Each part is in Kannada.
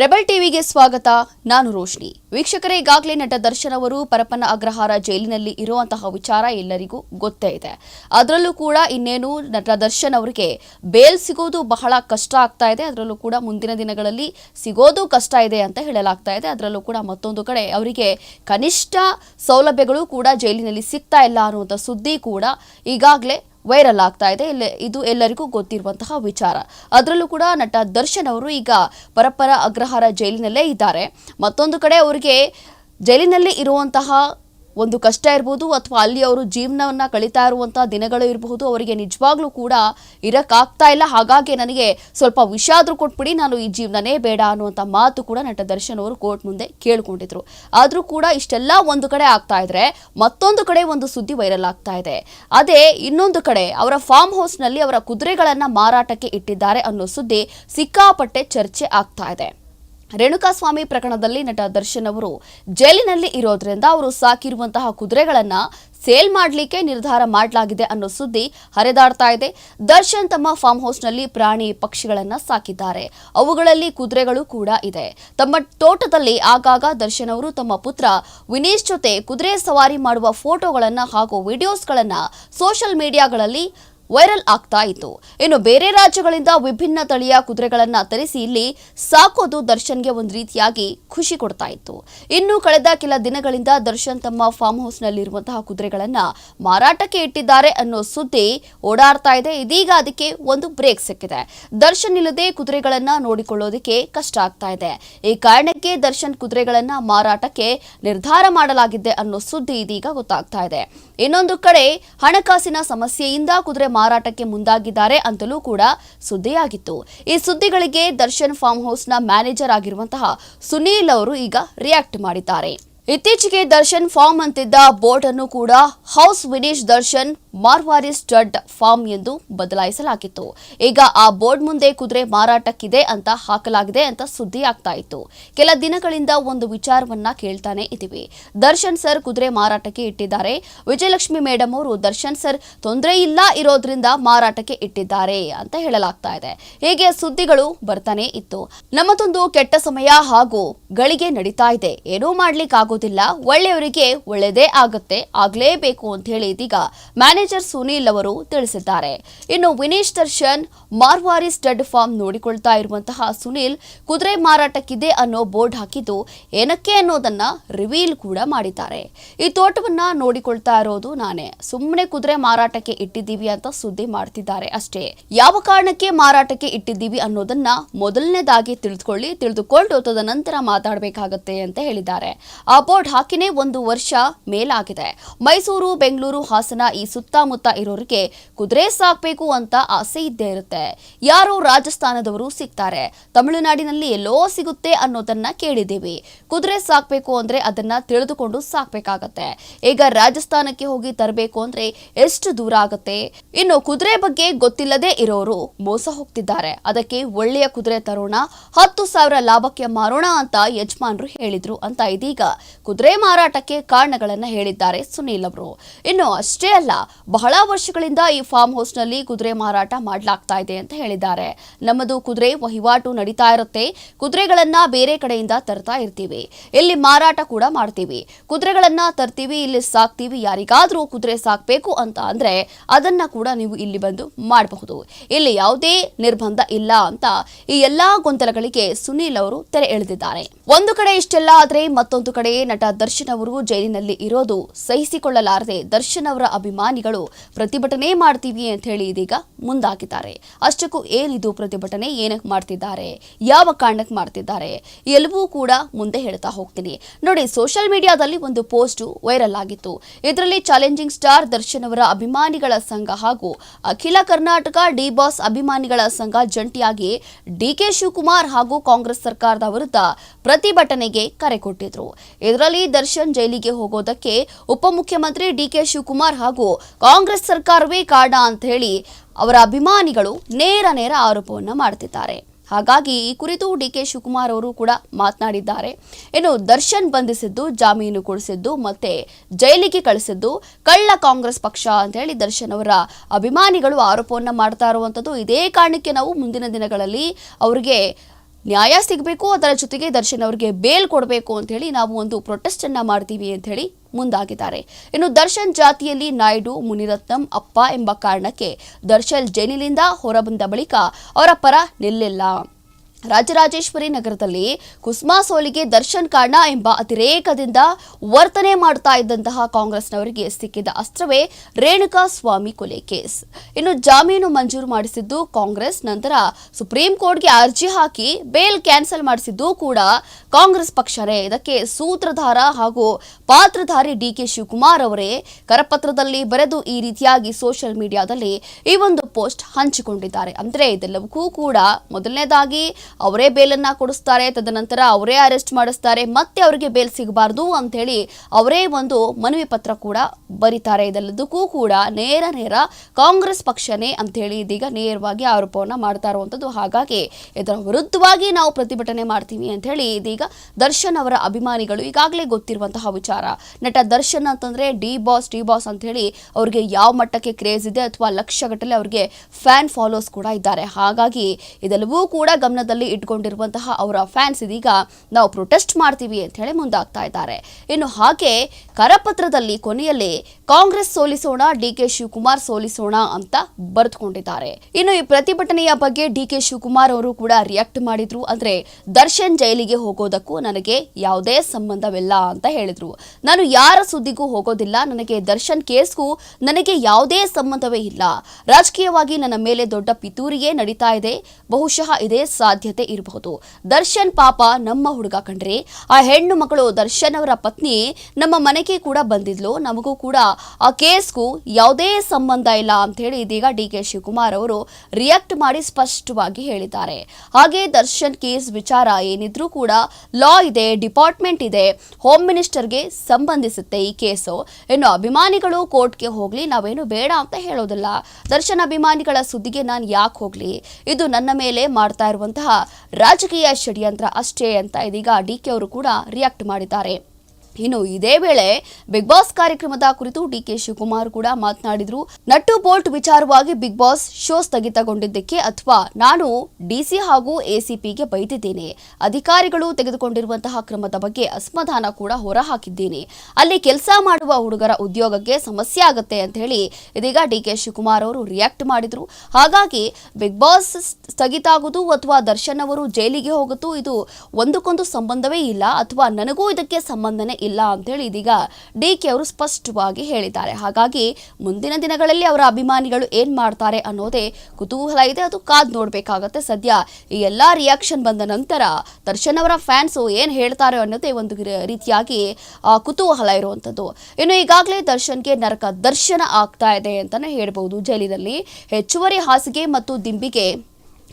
ರೆಬಲ್ ಟಿವಿಗೆ ಸ್ವಾಗತ, ನಾನು ರೋಶ್ನಿ. ವೀಕ್ಷಕರೇ, ಈಗಾಗಲೇ ನಟ ದರ್ಶನ್ ಅವರು ಪರಪ್ಪನ ಅಗ್ರಹಾರ ಜೈಲಿನಲ್ಲಿ ಇರುವಂತಹ ವಿಚಾರ ಎಲ್ಲರಿಗೂ ಗೊತ್ತೇ ಇದೆ. ಅದರಲ್ಲೂ ಕೂಡ ಇನ್ನೇನು, ನಟ ದರ್ಶನ್ ಅವರಿಗೆ ಬೇಲ್ ಸಿಗೋದು ಬಹಳ ಕಷ್ಟ ಆಗ್ತಾ ಇದೆ. ಅದರಲ್ಲೂ ಕೂಡ ಮುಂದಿನ ದಿನಗಳಲ್ಲಿ ಸಿಗೋದು ಕಷ್ಟ ಇದೆ ಅಂತ ಹೇಳಲಾಗ್ತಾ ಇದೆ. ಅದರಲ್ಲೂ ಕೂಡ ಮತ್ತೊಂದು ಕಡೆ ಅವರಿಗೆ ಕನಿಷ್ಠ ಸೌಲಭ್ಯಗಳು ಕೂಡ ಜೈಲಿನಲ್ಲಿ ಸಿಗ್ತಾ ಇಲ್ಲ ಅನ್ನುವಂಥ ಸುದ್ದಿ ಕೂಡ ಈಗಾಗಲೇ ವೈರಲ್ ಆಗ್ತಾ ಇದೆ. ಇಲ್ಲ ಇದು ಎಲ್ಲರಿಗೂ ಗೊತ್ತಿರುವಂತಹ ವಿಚಾರ. ಅದರಲ್ಲೂ ಕೂಡ ನಟ ದರ್ಶನ್ ಅವರು ಈಗ ಪರಪ್ಪರ ಅಗ್ರಹಾರ ಜೈಲಿನಲ್ಲೇ ಇದ್ದಾರೆ. ಮತ್ತೊಂದು ಕಡೆ ಅವರಿಗೆ ಜೈಲಿನಲ್ಲಿ ಇರುವಂತಹ ಒಂದು ಕಷ್ಟ ಇರ್ಬೋದು ಅಥವಾ ಅಲ್ಲಿ ಅವರು ಜೀವನವನ್ನ ಕಳೀತಾ ಇರುವಂತಹ ದಿನಗಳು ಇರಬಹುದು, ಅವರಿಗೆ ನಿಜವಾಗ್ಲೂ ಕೂಡ ಇರಕ್ಕಾಗ್ತಾ ಇಲ್ಲ. ಹಾಗಾಗಿ ನನಗೆ ಸ್ವಲ್ಪ ವಿಷಾದ್ರು ಕೊಟ್ಬಿಡಿ, ನಾನು ಈ ಜೀವನನೇ ಬೇಡ ಅನ್ನುವಂಥ ಮಾತು ಕೂಡ ನಟ ದರ್ಶನ್ ಅವರು ಕೋರ್ಟ್ ಮುಂದೆ ಕೇಳ್ಕೊಂಡಿದ್ರು. ಆದ್ರೂ ಕೂಡ ಇಷ್ಟೆಲ್ಲ ಒಂದು ಕಡೆ ಆಗ್ತಾ ಇದ್ರೆ, ಮತ್ತೊಂದು ಕಡೆ ಒಂದು ಸುದ್ದಿ ವೈರಲ್ ಆಗ್ತಾ ಇದೆ. ಅದೇ ಇನ್ನೊಂದು ಕಡೆ, ಅವರ ಫಾರ್ಮ್ ಹೌಸ್ನಲ್ಲಿ ಅವರ ಕುದುರೆಗಳನ್ನ ಮಾರಾಟಕ್ಕೆ ಇಟ್ಟಿದ್ದಾರೆ ಅನ್ನೋ ಸುದ್ದಿ ಸಿಕ್ಕಾಪಟ್ಟೆ ಚರ್ಚೆ ಆಗ್ತಾ ಇದೆ. ರೇಣುಕಾಸ್ವಾಮಿ ಪ್ರಕರಣದಲ್ಲಿ ನಟ ದರ್ಶನ್ ಅವರು ಜೈಲಿನಲ್ಲಿ ಇರೋದ್ರಿಂದ ಅವರು ಸಾಕಿರುವಂತಹ ಕುದುರೆಗಳನ್ನ ಸೇಲ್ ಮಾಡಲಿಕ್ಕೆ ನಿರ್ಧಾರ ಮಾಡಲಾಗಿದೆ ಅನ್ನೋ ಸುದ್ದಿ ಹರಿದಾಡ್ತಾ ಇದೆ. ದರ್ಶನ್ ತಮ್ಮ ಫಾರ್ಮ್ ಹೌಸ್ನಲ್ಲಿ ಪ್ರಾಣಿ ಪಕ್ಷಿಗಳನ್ನ ಸಾಕಿದ್ದಾರೆ. ಅವುಗಳಲ್ಲಿ ಕುದುರೆಗಳು ಕೂಡ ಇದೆ. ತಮ್ಮ ತೋಟದಲ್ಲಿ ಆಗಾಗ ದರ್ಶನ್ ಅವರು ತಮ್ಮ ಪುತ್ರ ವಿನೀಶ್ ಜೊತೆ ಕುದುರೆ ಸವಾರಿ ಮಾಡುವ ಫೋಟೋಗಳನ್ನ ಹಾಗೂ ವಿಡಿಯೋಸ್ಗಳನ್ನ ಸೋಷಿಯಲ್ ಮೀಡಿಯಾಗಳಲ್ಲಿ ವೈರಲ್ ಆಗ್ತಾ ಇತ್ತು. ಇನ್ನು ಬೇರೆ ರಾಜ್ಯಗಳಿಂದ ವಿಭಿನ್ನ ತಳಿಯ ಕುದುರೆಗಳನ್ನ ತರಿಸಿ ಇಲ್ಲಿ ಸಾಕೋದು ದರ್ಶನ್ಗೆ ಒಂದು ರೀತಿಯಾಗಿ ಖುಷಿ ಕೊಡ್ತಾ ಇತ್ತು. ಇನ್ನು ಕಳೆದ ಕೆಲ ದಿನಗಳಿಂದ ದರ್ಶನ್ ತಮ್ಮ ಫಾರ್ಮ್ ಹೌಸ್ನಲ್ಲಿರುವಂತಹ ಕುದುರೆಗಳನ್ನ ಮಾರಾಟಕ್ಕೆ ಇಟ್ಟಿದ್ದಾರೆ ಅನ್ನೋ ಸುದ್ದಿ ಓಡಾಡ್ತಾ ಇದೆ. ಇದೀಗ ಅದಕ್ಕೆ ಒಂದು ಬ್ರೇಕ್ ಸಿಕ್ಕಿದೆ. ದರ್ಶನ್ ಇಲ್ಲದೆ ಕುದುರೆಗಳನ್ನ ನೋಡಿಕೊಳ್ಳೋದಕ್ಕೆ ಕಷ್ಟ ಆಗ್ತಾ ಇದೆ. ಈ ಕಾರಣಕ್ಕೆ ದರ್ಶನ್ ಕುದುರೆಗಳನ್ನ ಮಾರಾಟಕ್ಕೆ ನಿರ್ಧಾರ ಮಾಡಲಾಗಿದೆ ಅನ್ನೋ ಸುದ್ದಿ ಇದೀಗ ಗೊತ್ತಾಗ್ತಾ ಇದೆ. ಇನ್ನೊಂದು ಕಡೆ ಹಣಕಾಸಿನ ಸಮಸ್ಯೆಯಿಂದ ಕುದುರೆ ಮಾರಾಟಕ್ಕೆ ಮುಂದಾಗಿದ್ದಾರೆ ಅಂತಲೂ ಕೂಡ ಸುದ್ದಿಯಾಗಿತ್ತು. ಈ ಸುದ್ದಿಗಳಿಗೆ ದರ್ಶನ್ ಫಾರ್ಮ್ ಹೌಸ್ನ ಮ್ಯಾನೇಜರ್ ಆಗಿರುವಂತಹ ಸುನೀಲ್ ಅವರು ಈಗ ರಿಯಾಕ್ಟ್ ಮಾಡಿದ್ದಾರೆ. ಇತ್ತೀಚೆಗೆ ದರ್ಶನ್ ಫಾರ್ಮ್ ಅಂತಿದ್ದ ಬೋರ್ಡ್ ಅನ್ನು ಕೂಡ house Vinesh Darshan Marwari stud farm ಎಂದು ಬದಲಾಯಿಸಲಾಗಿತ್ತು. ಈಗ ಆ ಬೋರ್ಡ್ ಮುಂದೆ ಕುದುರೆ ಮಾರಾಟಕ್ಕಿದೆ ಅಂತ ಹಾಕಲಾಗಿದೆ ಅಂತ ಸುದ್ದಿ ಆಗ್ತಾ ಇತ್ತು. ಕೆಲ ದಿನಗಳಿಂದ ಒಂದು ವಿಚಾರವನ್ನ ಕೇಳ್ತಾನೆ ಇದ್ದೀವಿ. ದರ್ಶನ್ ಸರ್ ಕುದುರೆ ಮಾರಾಟಕ್ಕೆ ಇಟ್ಟಿದ್ದಾರೆ. ವಿಜಯಲಕ್ಷ್ಮಿ ಮೇಡಮ್ ಅವರು, ದರ್ಶನ್ ಸರ್, ತೊಂದರೆ ಇಲ್ಲ ಇರೋದ್ರಿಂದ ಮಾರಾಟಕ್ಕೆ ಇಟ್ಟಿದ್ದಾರೆ ಅಂತ ಹೇಳಲಾಗ್ತಾ ಇದೆ. ಹೀಗೆ ಸುದ್ದಿಗಳು ಬರ್ತಾನೆ ಇತ್ತು. ನಮ್ಮದೊಂದು ಕೆಟ್ಟ ಸಮಯ ಹಾಗೂ ಗಳಿಗೆ ನಡೀತಾ ಇದೆ. ಏನೂ ಮಾಡ್ಲಿಕ್ಕಾಗೋದಿಲ್ಲ ಒಳ್ಳೆಯವರಿಗೆ ಒಳ್ಳೆಯದೇ ಆಗುತ್ತೆ. ಆಗಲೇಬೇಕು ಅಂತ ಹೇಳಿ ಇದೀಗ ಮ್ಯಾನೇಜರ್ ಸುನೀಲ್ ಅವರು ತಿಳಿಸಿದ್ದಾರೆ. ಇನ್ನು ವಿನೇಶ್ ದರ್ಶನ್ ಮಾರ್ವಾರಿ ಸ್ಟಡ್ ಫಾರ್ಮ್ ನೋಡಿಕೊಳ್ತಾ ಇರುವಂತಹ ಸುನೀಲ್ ಕುದುರೆ ಮಾರಾಟಕ್ಕಿದೆ ಅನ್ನೋ ಬೋರ್ಡ್ ಹಾಕಿದ್ದು ಏನಕ್ಕೆ ಅನ್ನೋದನ್ನ ರಿವೀಲ್ ಕೂಡ ಮಾಡಿದ್ದಾರೆ. ಈ ತೋಟವನ್ನ ನೋಡಿಕೊಳ್ತಾ ಇರೋದು ನಾನೇ. ಸುಮ್ಮನೆ ಕುದುರೆ ಮಾರಾಟಕ್ಕೆ ಇಟ್ಟಿದ್ದೀವಿ ಅಂತ ಸುದ್ದಿ ಮಾಡ್ತಿದ್ದಾರೆ ಅಷ್ಟೇ. ಯಾವ ಕಾರಣಕ್ಕೆ ಮಾರಾಟಕ್ಕೆ ಇಟ್ಟಿದ್ದೀವಿ ಅನ್ನೋದನ್ನ ಮೊದಲನೇದಾಗಿ ತಿಳಿದುಕೊಳ್ಳಿ, ತಿಳಿದುಕೊಂಡು ತದನಂತರ ಮಾತಾಡಬೇಕಾಗತ್ತೆ ಅಂತ ಹೇಳಿದ್ದಾರೆ. ಆ ಬೋರ್ಡ್ ಹಾಕಿನೇ ಒಂದು ವರ್ಷ ಮೇಲಾಗಿದೆ. ಮೈಸೂರು, ಬೆಂಗಳೂರು ಹಾಸನ ಈ ಸುತ್ತಮುತ್ತ ಇರೋರಿಗೆ ಕುದುರೆ ಸಾಕ್ಬೇಕು ಅಂತ ಆಸೆ ಇದ್ದೇ ಇರುತ್ತೆ. ಯಾರು ರಾಜಸ್ಥಾನದವರು ಸಿಗ್ತಾರೆ. ತಮಿಳುನಾಡಿನಲ್ಲಿ ಎಲ್ಲೋ ಸಿಗುತ್ತೆ ಅನ್ನೋದನ್ನ ಕೇಳಿದ್ದೀವಿ. ಕುದುರೆ ಸಾಕ್ಬೇಕು ಅಂದ್ರೆ ಅದನ್ನ ತಿಳಿದುಕೊಂಡು ಸಾಕ್ಬೇಕಾಗತ್ತೆ. ಈಗ ರಾಜಸ್ಥಾನಕ್ಕೆ ಹೋಗಿ ತರಬೇಕು ಅಂದ್ರೆ ಎಷ್ಟು ದೂರ ಆಗುತ್ತೆ? ಇನ್ನು ಕುದುರೆ ಬಗ್ಗೆ ಗೊತ್ತಿಲ್ಲದೆ ಇರೋರು ಮೋಸ ಹೋಗ್ತಿದ್ದಾರೆ. ಅದಕ್ಕೆ ಒಳ್ಳೆಯ ಕುದುರೆ ತರೋಣ, ಹತ್ತು ಸಾವಿರ ಲಾಭಕ್ಕೆ ಮಾರೋಣ ಅಂತ ಯಜಮಾನ್ರು ಹೇಳಿದ್ರು ಅಂತ ಇದೀಗ ಕುದುರೆ ಮಾರಾಟಕ್ಕೆ ಕಾರಣಗಳನ್ನ ಹೇಳಿದ್ದಾರೆ ಸುನೀಲ್ ಅವರು. ಇನ್ನು ಅಷ್ಟೇ ಅಲ್ಲ, ಬಹಳ ವರ್ಷಗಳಿಂದ ಈ ಫಾರ್ಮ್ ಹೌಸ್ನಲ್ಲಿ ಕುದುರೆ ಮಾರಾಟ ಮಾಡಲಾಗ್ತಾ ಇದೆ ಅಂತ ಹೇಳಿದ್ದಾರೆ. ನಮ್ಮದು ಕುದುರೆ ವಹಿವಾಟು ನಡೀತಾ ಇರುತ್ತೆ. ಕುದುರೆಗಳನ್ನ ಬೇರೆ ಕಡೆಯಿಂದ ತರ್ತಾ ಇರ್ತೀವಿ. ಇಲ್ಲಿ ಮಾರಾಟ ಕೂಡ ಮಾಡ್ತೀವಿ. ಕುದುರೆಗಳನ್ನ ತರ್ತೀವಿ, ಇಲ್ಲಿ ಸಾಕ್ತೀವಿ. ಯಾರಿಗಾದ್ರೂ ಕುದುರೆ ಸಾಕ್ಬೇಕು ಅಂತ ಅಂದ್ರೆ ಅದನ್ನ ಕೂಡ ನೀವು ಇಲ್ಲಿ ಬಂದು ಮಾಡಬಹುದು. ಇಲ್ಲಿ ಯಾವುದೇ ನಿರ್ಬಂಧ ಇಲ್ಲ ಅಂತ ಈ ಎಲ್ಲಾ ಗೊಂದಲಗಳಿಗೆ ಸುನೀಲ್ ಅವರು ತೆರೆ ಎಳೆದಿದ್ದಾರೆ. ಒಂದು ಕಡೆ ಇಷ್ಟೆಲ್ಲ ಆದ್ರೆ ಮತ್ತೊಂದು ಕಡೆ ನಟ ದರ್ಶನ್ ಅವರು ಜೈಲಿನಲ್ಲಿ ಇರೋದು ಸಹಿಸಿಕೊಳ್ಳಲಾರದೆ ದರ್ಶನ್ ಅವರ ಅಭಿಮಾನಿಗಳು ಪ್ರತಿಭಟನೆ ಮಾಡ್ತೀವಿ ಅಂತ ಹೇಳಿ ಇದೀಗ ಮುಂದಾಗಿದ್ದಾರೆ. ಅಷ್ಟಕ್ಕೂ ಏನಿದು ಪ್ರತಿಭಟನೆ ಏನಕ್ಕೆ ಮಾಡ್ತಿದ್ದಾರೆ, ಯಾವ ಕಾರಣಕ್ಕೆ ಮಾಡ್ತಿದ್ದಾರೆ, ಎಲ್ಲವೂ ಕೂಡ ಮುಂದೆ ಹೇಳ್ತಾ ಹೋಗ್ತೀನಿ. ನೋಡಿ, ಸೋಷಿಯಲ್ ಮೀಡಿಯಾದಲ್ಲಿ ಒಂದು ಪೋಸ್ಟ್ ವೈರಲ್ ಆಗಿತ್ತು. ಇದರಲ್ಲಿ ಚಾಲೆಂಜಿಂಗ್ ಸ್ಟಾರ್ ದರ್ಶನ್ ಅವರ ಅಭಿಮಾನಿಗಳ ಸಂಘ ಹಾಗೂ ಅಖಿಲ ಕರ್ನಾಟಕ ಡಿ ಬಾಸ್ ಅಭಿಮಾನಿಗಳ ಸಂಘ ಜಂಟಿಯಾಗಿ ಡಿಕೆ ಶಿವಕುಮಾರ್ ಹಾಗೂ ಕಾಂಗ್ರೆಸ್ ಸರ್ಕಾರದ ವಿರುದ್ಧ ಪ್ರತಿಭಟನೆಗೆ ಕರೆ ಕೊಟ್ಟಿದ್ರು. ಇದರಲ್ಲಿ ದರ್ಶನ್ ಜೈಲಿಗೆ ಹೋಗೋದಕ್ಕೆ ಉಪಮುಖ್ಯಮಂತ್ರಿ ಡಿಕೆ ಶಿವಕುಮಾರ್ ಹಾಗೂ ಕಾಂಗ್ರೆಸ್ ಸರ್ಕಾರವೇ ಕಾರಣ ಅಂತ ಹೇಳಿ ಅವರ ಅಭಿಮಾನಿಗಳು ನೇರ ನೇರ ಆರೋಪವನ್ನು ಮಾಡ್ತಿದ್ದಾರೆ. ಹಾಗಾಗಿ ಈ ಕುರಿತು ಡಿ ಕೆ ಶಿವಕುಮಾರ್ ಅವರು ಕೂಡ ಮಾತನಾಡಿದ್ದಾರೆ. ಇನ್ನು ದರ್ಶನ್ ಬಂಧಿಸಿದ್ದು, ಜಾಮೀನು ಕೊಡಿಸಿದ್ದು ಮತ್ತೆ ಜೈಲಿಗೆ ಕಳಿಸಿದ್ದು ಕಳ್ಳ ಕಾಂಗ್ರೆಸ್ ಪಕ್ಷ ಅಂತ ಹೇಳಿ ದರ್ಶನ್ ಅವರ ಅಭಿಮಾನಿಗಳು ಆರೋಪವನ್ನು ಮಾಡ್ತಾ ಇರುವಂಥದ್ದು ಇದೇ ಕಾರಣಕ್ಕೆ ನಾವು ಮುಂದಿನ ದಿನಗಳಲ್ಲಿ ಅವರಿಗೆ ನ್ಯಾಯ ಸಿಗಬೇಕು, ಅದರ ಜೊತೆಗೆ ದರ್ಶನ್ ಅವರಿಗೆ ಬೇಲ್ ಕೊಡಬೇಕು ಅಂತ ಹೇಳಿ ನಾವು ಒಂದು ಪ್ರೊಟೆಸ್ಟ್ ಅನ್ನ ಮಾಡ್ತೀವಿ ಅಂತ ಹೇಳಿ ಮುಂದಾಗಿದ್ದಾರೆ. ಇನ್ನು ದರ್ಶನ್ ಜಾತಿಯಲ್ಲಿ ನಾಯ್ಡು, ಮುನಿರತ್ನಂ, ಅಪ್ಪ ಎಂಬ ಕಾರಣಕ್ಕೆ ದರ್ಶನ್ ಜೈಲಿನಿಂದ ಹೊರಬಂದ ಬಳಿಕ ಅವರ ಪರ ನಿಲ್ಲಿಲ್ಲ. ರಾಜರಾಜೇಶ್ವರಿ ನಗರದಲ್ಲಿ ಕುಸ್ಮಾ ಸೋಲಿಗೆ ದರ್ಶನ್ ಕಾರಣ ಎಂಬ ಅತಿರೇಕದಿಂದ ವರ್ತನೆ ಮಾಡ್ತಾ ಇದ್ದಂತಹ ಕಾಂಗ್ರೆಸ್ನವರಿಗೆ ಸಿಕ್ಕಿದ ಅಸ್ತ್ರವೇ ರೇಣುಕಾ ಸ್ವಾಮಿ ಕೊಲೆ ಕೇಸ್. ಇನ್ನು ಜಾಮೀನು ಮಂಜೂರು ಮಾಡಿಸಿದ್ದು ಕಾಂಗ್ರೆಸ್, ನಂತರ ಸುಪ್ರೀಂ ಕೋರ್ಟ್ಗೆ ಅರ್ಜಿ ಹಾಕಿ ಬೇಲ್ ಕ್ಯಾನ್ಸಲ್ ಮಾಡಿಸಿದ್ದು ಕೂಡ ಕಾಂಗ್ರೆಸ್ ಪಕ್ಷನೇ. ಇದಕ್ಕೆ ಸೂತ್ರಧಾರ ಹಾಗೂ ಪಾತ್ರಧಾರಿ ಡಿ ಕೆ ಶಿವಕುಮಾರ್ ಅವರೇ ಕರಪತ್ರದಲ್ಲಿ ಬರೆದು ಈ ರೀತಿಯಾಗಿ ಸೋಷಿಯಲ್ ಮೀಡಿಯಾದಲ್ಲಿ ಈ ಒಂದು ಪೋಸ್ಟ್ ಹಂಚಿಕೊಂಡಿದ್ದಾರೆ. ಅಂದರೆ ಇದೆಲ್ಲವಕ್ಕೂ ಕೂಡ ಮೊದಲನೇದಾಗಿ ಅವರೇ ಬೇಲನ್ನ ಕೊಡಿಸ್ತಾರೆ, ತದನಂತರ ಅವರೇ ಅರೆಸ್ಟ್ ಮಾಡಿಸ್ತಾರೆ, ಮತ್ತೆ ಅವರಿಗೆ ಬೇಲ್ ಸಿಗಬಾರ್ದು ಅಂತ ಹೇಳಿ ಅವರೇ ಒಂದು ಮನವಿ ಪತ್ರ ಕೂಡ ಬರೀತಾರೆ. ಇದೆಲ್ಲದಕ್ಕೂ ಕೂಡ ನೇರ ನೇರ ಕಾಂಗ್ರೆಸ್ ಪಕ್ಷನೇ ಅಂತ ಹೇಳಿ ಇದೀಗ ನೇರವಾಗಿ ಆರೋಪವನ್ನ ಮಾಡ್ತಾ ಇರುವಂಥದ್ದು. ಹಾಗಾಗಿ ಇದರ ವಿರುದ್ಧವಾಗಿ ನಾವು ಪ್ರತಿಭಟನೆ ಮಾಡ್ತೀವಿ ಅಂತ ಹೇಳಿ ಇದೀಗ ದರ್ಶನ್ ಅವರ ಅಭಿಮಾನಿಗಳು ಈಗಾಗಲೇ ಗೊತ್ತಿರುವಂತಹ ವಿಚಾರ. ನಟ ದರ್ಶನ್ ಅಂತಂದ್ರೆ ಡಿ ಬಾಸ್ ಡಿ ಬಾಸ್ ಅಂತ ಹೇಳಿ ಅವ್ರಿಗೆ ಯಾವ ಮಟ್ಟಕ್ಕೆ ಕ್ರೇಜ್ ಇದೆ ಅಥವಾ ಲಕ್ಷಗಟ್ಟಲೆ ಅವ್ರಿಗೆ ಫ್ಯಾನ್ ಫಾಲೋಸ್ ಕೂಡ ಇದ್ದಾರೆ. ಹಾಗಾಗಿ ಇದೆಲ್ಲವೂ ಕೂಡ ಗಮನದಲ್ಲಿ ಇಟ್ಕೊಂಡಿರುವಂತಹ ಅವರ ಫ್ಯಾನ್ಸ್ ಇದೀಗ ನಾವು ಪ್ರೊಟೆಸ್ಟ್ ಮಾಡ್ತೀವಿ ಅಂತ ಹೇಳಿ ಮುಂದಾಗ್ತಾ ಇದ್ದಾರೆ. ಇನ್ನು ಹಾಗೆ ಕರಪತ್ರದಲ್ಲಿ ಕೊನೆಯಲ್ಲಿ ಕಾಂಗ್ರೆಸ್ ಸೋಲಿಸೋಣ, ಡಿ ಕೆ ಶಿವಕುಮಾರ್ ಸೋಲಿಸೋಣ ಅಂತ ಬರೆದುಕೊಂಡಿದ್ದಾರೆ. ಇನ್ನು ಈ ಪ್ರತಿಭಟನೆಯ ಬಗ್ಗೆ ಡಿ ಕೆ ಶಿವಕುಮಾರ್ ಅವರು ಕೂಡ ರಿಯಾಕ್ಟ್ ಮಾಡಿದ್ರು. ಅಂದ್ರೆ ದರ್ಶನ್ ಜೈಲಿಗೆ ಹೋಗೋದಕ್ಕೂ ನನಗೆ ಯಾವುದೇ ಸಂಬಂಧವಿಲ್ಲ ಅಂತ ಹೇಳಿದ್ರು. ನಾನು ಯಾರ ಸುದ್ದಿಗೂ ಹೋಗೋದಿಲ್ಲ. ನನಗೆ ದರ್ಶನ್ ಕೇಸ್ಗೂ ನನಗೆ ಯಾವುದೇ ಸಂಬಂಧವೇ ಇಲ್ಲ. ರಾಜಕೀಯವಾಗಿ ನನ್ನ ಮೇಲೆ ದೊಡ್ಡ ಪಿತೂರಿಯೇ ನಡೀತಾ ಇದೆ. ಬಹುಶಃ ಇದೇ ಸಾಧ್ಯತೆ ಇರಬಹುದು. ದರ್ಶನ್ ಪಾಪ ನಮ್ಮ ಹುಡುಗ ಕಂಡ್ರೆ ಆ ಹೆಣ್ಣು ಮಕ್ಕಳು ದರ್ಶನ್ ಅವರ ಪತ್ನಿ ನಮ್ಮ ಮನೆಗೆ ಕೂಡ ಬಂದಿದ್ಲು. ನಮಗೂ ಕೂಡ ಆ ಕೇಸ್ಗೂ ಯಾವುದೇ ಸಂಬಂಧ ಇಲ್ಲ ಅಂತ ಹೇಳಿ ಇದೀಗ ಡಿ ಕೆ ಶಿವಕುಮಾರ್ ಅವರು ರಿಯಾಕ್ಟ್ ಮಾಡಿ ಸ್ಪಷ್ಟವಾಗಿ ಹೇಳಿದ್ದಾರೆ. ಹಾಗೆ ದರ್ಶನ್ ಕೇಸ್ ವಿಚಾರ ಏನಿದ್ರೂ ಕೂಡ ಲಾ ಇದೆ, ಡಿಪಾರ್ಟ್ಮೆಂಟ್ ಇದೆ, ಹೋಮ್ ಮಿನಿಸ್ಟರ್ಗೆ ಸಂಬಂಧಿಸುತ್ತೆ ಈ ಕೇಸು. ಇನ್ನು ಅಭಿಮಾನಿಗಳು ಕೋರ್ಟ್ಗೆ ಹೋಗ್ಲಿ, ನಾವೇನು ಬೇಡ ಅಂತ ಹೇಳೋದಿಲ್ಲ. ದರ್ಶನ್ ಅಭಿಮಾನಿಗಳ ಸುದ್ದಿಗೆ ನಾನು ಯಾಕೆ ಹೋಗ್ಲಿ? ಇದು ನನ್ನ ಮೇಲೆ ಮಾಡ್ತಾ ಇರುವಂತಹ ರಾಜಕೀಯ ಷಡ್ಯಂತ್ರ ಅಷ್ಟೇ ಅಂತ ಇದೀಗ ಡಿ ಕೆ ಅವರು ಕೂಡ ರಿಯಾಕ್ಟ್ ಮಾಡಿದ್ದಾರೆ. ಇನ್ನು ಇದೇ ವೇಳೆ ಬಿಗ್ ಬಾಸ್ ಕಾರ್ಯಕ್ರಮದ ಕುರಿತು ಡಿ ಕೆ ಶಿವಕುಮಾರ್ ಕೂಡ ಮಾತನಾಡಿದ್ರು. ನಟ್ಟು ಬೋಲ್ಟ್ ವಿಚಾರವಾಗಿ ಬಿಗ್ ಬಾಸ್ ಶೋ ಸ್ಥಗಿತಗೊಂಡಿದ್ದಕ್ಕೆ ಅಥವಾ ನಾನು ಡಿಸಿ ಹಾಗೂ ಎಸಿಪಿಗೆ ಬೈದಿದ್ದೇನೆ. ಅಧಿಕಾರಿಗಳು ತೆಗೆದುಕೊಂಡಿರುವಂತಹ ಕ್ರಮದ ಬಗ್ಗೆ ಅಸಮಾಧಾನ ಕೂಡ ಹೊರಹಾಕಿದ್ದೇನೆ. ಅಲ್ಲಿ ಕೆಲಸ ಮಾಡುವ ಹುಡುಗರ ಉದ್ಯೋಗಕ್ಕೆ ಸಮಸ್ಯೆ ಆಗುತ್ತೆ ಅಂತ ಹೇಳಿ ಇದೀಗ ಡಿ ಕೆ ಶಿವಕುಮಾರ್ ಅವರು ರಿಯಾಕ್ಟ್ ಮಾಡಿದ್ರು. ಹಾಗಾಗಿ ಬಿಗ್ ಬಾಸ್ ಸ್ಥಗಿತ ಆಗುವುದು ಅಥವಾ ದರ್ಶನ್ ಅವರು ಜೈಲಿಗೆ ಹೋಗುತ್ತೋ ಇದು ಒಂದಕ್ಕೊಂದು ಸಂಬಂಧವೇ ಇಲ್ಲ. ಅಥವಾ ನನಗೂ ಇದಕ್ಕೆ ಸಂಬಂಧನೇ ಇಲ್ಲ. ಅಂತೇಳಿ ಇದೀಗ ಡಿ ಕೆ ಅವರು ಸ್ಪಷ್ಟವಾಗಿ ಹೇಳಿದ್ದಾರೆ. ಹಾಗಾಗಿ ಮುಂದಿನ ದಿನಗಳಲ್ಲಿ ಅವರ ಅಭಿಮಾನಿಗಳು ಏನ್ ಮಾಡ್ತಾರೆ ಅನ್ನೋದೇ ಕುತೂಹಲ ಇದೆ. ಅದು ಕಾದ್ ನೋಡ್ಬೇಕಾಗತ್ತೆ. ಸದ್ಯ ಈ ಎಲ್ಲಾ ರಿಯಾಕ್ಷನ್ ಬಂದ ನಂತರ ದರ್ಶನ್ ಅವರ ಫ್ಯಾನ್ಸ್ ಏನ್ ಹೇಳ್ತಾರೆ ಅನ್ನೋದೇ ಒಂದು ರೀತಿಯಾಗಿ ಕುತೂಹಲ ಇರುವಂತದ್ದು. ಇನ್ನು ಈಗಾಗಲೇ ದರ್ಶನ್ಗೆ ನರಕ ದರ್ಶನ ಆಗ್ತಾ ಇದೆ ಅಂತಾನೆ ಹೇಳ್ಬಹುದು. ಜೈಲಿನಲ್ಲಿ ಹೆಚ್ಚುವರಿ ಹಾಸಿಗೆ ಮತ್ತು ದಿಂಬಿಗೆ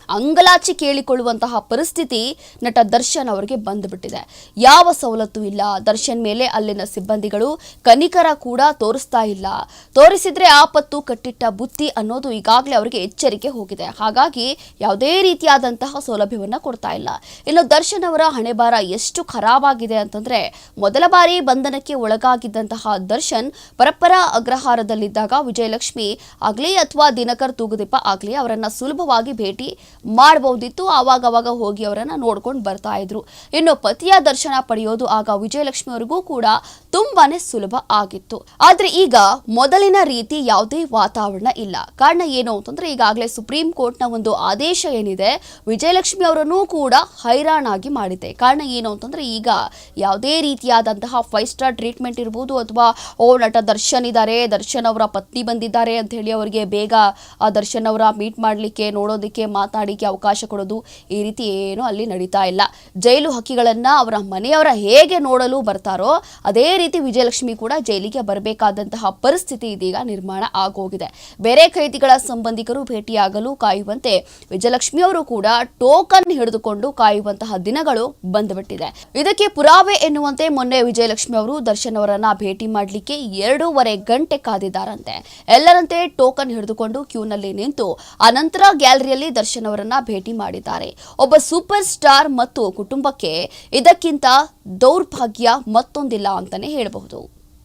ಅಂಗಲಾಚಿ ಕೇಳಿಕೊಳ್ಳುವಂತಹ ಪರಿಸ್ಥಿತಿ ನಟ ದರ್ಶನ್ ಅವರಿಗೆ ಬಂದುಬಿಟ್ಟಿದೆ. ಯಾವ ಸವಲತ್ತು ಇಲ್ಲ. ದರ್ಶನ್ ಮೇಲೆ ಅಲ್ಲಿನ ಸಿಬ್ಬಂದಿಗಳು ಕನಿಕರ ಕೂಡ ತೋರಿಸ್ತಾ ಇಲ್ಲ. ತೋರಿಸಿದ್ರೆ ಆಪತ್ತು, ಕಟ್ಟಿಟ್ಟ ಬುತ್ತಿ ಅನ್ನೋದು ಈಗಾಗಲೇ ಅವರಿಗೆ ಎಚ್ಚರಿಕೆ ಹೋಗಿದೆ. ಹಾಗಾಗಿ ಯಾವುದೇ ರೀತಿಯಾದಂತಹ ಸೌಲಭ್ಯವನ್ನ ಕೊಡ್ತಾ ಇಲ್ಲ. ಇನ್ನು ದರ್ಶನ್ ಅವರ ಹಣೆಬಾರ ಎಷ್ಟು ಖರಾಬಾಗಿದೆ ಅಂತಂದ್ರೆ, ಮೊದಲ ಬಾರಿ ಬಂಧನಕ್ಕೆ ಒಳಗಾಗಿದ್ದಂತಹ ದರ್ಶನ್ ಪರಪ್ಪರ ಅಗ್ರಹಾರದಲ್ಲಿದ್ದಾಗ ವಿಜಯಲಕ್ಷ್ಮಿ ಆಗ್ಲಿ ಅಥವಾ ದಿನಕರ್ ತೂಗುದೀಪ ಆಗ್ಲಿ ಅವರನ್ನ ಸುಲಭವಾಗಿ ಭೇಟಿ ಮಾಡಬಹುದಿತ್ತು. ಆವಾಗ ಅವಾಗ ಹೋಗಿ ಅವರನ್ನು ನೋಡ್ಕೊಂಡು ಬರ್ತಾ ಇದ್ರು. ಇನ್ನು ಪತಿಯ ದರ್ಶನ ಪಡೆಯೋದು ಆಗ ವಿಜಯಲಕ್ಷ್ಮಿ ಅವರಿಗೂ ಕೂಡ ತುಂಬಾನೇ ಸುಲಭ ಆಗಿತ್ತು. ಆದ್ರೆ ಈಗ ಮೊದಲಿನ ರೀತಿ ಯಾವುದೇ ವಾತಾವರಣ ಇಲ್ಲ. ಕಾರಣ ಏನು ಅಂತಂದ್ರೆ ಈಗಾಗಲೇ ಸುಪ್ರೀಂ ಕೋರ್ಟ್ನ ಒಂದು ಆದೇಶ ಏನಿದೆ, ವಿಜಯಲಕ್ಷ್ಮಿ ಅವರನ್ನು ಕೂಡ ಹೈರಾಣಾಗಿ ಮಾಡಿದೆ. ಕಾರಣ ಏನು ಅಂತಂದ್ರೆ ಈಗ ಯಾವುದೇ ರೀತಿಯಾದಂತಹ ಫೈವ್ ಸ್ಟಾರ್ ಟ್ರೀಟ್ಮೆಂಟ್ ಇರ್ಬೋದು ಅಥವಾ, ಓ ನಟ ದರ್ಶನ್ ಇದ್ದಾರೆ ದರ್ಶನ್ ಅವರ ಪತ್ನಿ ಬಂದಿದ್ದಾರೆ ಅಂತ ಹೇಳಿ ಅವರಿಗೆ ಬೇಗ ಆ ದರ್ಶನ್ ಅವರ ಮೀಟ್ ಮಾಡಲಿಕ್ಕೆ, ನೋಡೋದಕ್ಕೆ ಮಾತನಾಡಲಿಕ್ಕೆ ಅವಕಾಶ ಕೊಡೋದು ಈ ರೀತಿ ಏನು ಅಲ್ಲಿ ನಡೀತಾ ಇಲ್ಲ. ಜೈಲು ಹಕ್ಕಿಗಳನ್ನ ಅವರ ಮನೆಯವರ ಹೇಗೆ ನೋಡಲು ಬರ್ತಾರೋ ಅದೇ ರೀತಿ ವಿಜಯಲಕ್ಷ್ಮಿ ಕೂಡ ಜೈಲಿಗೆ ಬರಬೇಕಾದಂತಹ ಪರಿಸ್ಥಿತಿ ಇದೀಗ ನಿರ್ಮಾಣ ಆಗೋಗಿದೆ. ಬೇರೆ ಖೈದಿಗಳ ಸಂಬಂಧಿಕರು ಭೇಟಿಯಾಗಲು ಕಾಯುವಂತೆ ವಿಜಯಲಕ್ಷ್ಮಿ ಅವರು ಕೂಡ ಟೋಕನ್ ಹಿಡಿದುಕೊಂಡು ಕಾಯುವಂತಹ ದಿನಗಳು ಬಂದುಬಿಟ್ಟಿದೆ. ಇದಕ್ಕೆ ಪುರಾವೆ ಎನ್ನುವಂತೆ ಮೊನ್ನೆ ವಿಜಯಲಕ್ಷ್ಮಿ ಅವರು ದರ್ಶನ್ ಅವರನ್ನ ಭೇಟಿ ಮಾಡಲಿಕ್ಕೆ ಎರಡೂವರೆ ಗಂಟೆ ಕಾದಿದ್ದಾರಂತೆ. ಎಲ್ಲರಂತೆ ಟೋಕನ್ ಹಿಡಿದುಕೊಂಡು ಕ್ಯೂನಲ್ಲಿ ನಿಂತು ಅನಂತರ ಗ್ಯಾಲರಿಯಲ್ಲಿ ದರ್ಶನ್ ಅವರನ್ನ ಭೇಟಿ ಮಾಡಿದ್ದಾರೆ. ಒಬ್ಬ ಸೂಪರ್ ಸ್ಟಾರ್ ಮತ್ತು ಕುಟುಂಬಕ್ಕೆ ಇದಕ್ಕಿಂತ ದೌರ್ಭಾಗ್ಯ ಮತ್ತೊಂದಿಲ್ಲ ಅಂತಾನೆ ಹೇಳಬಹುದು.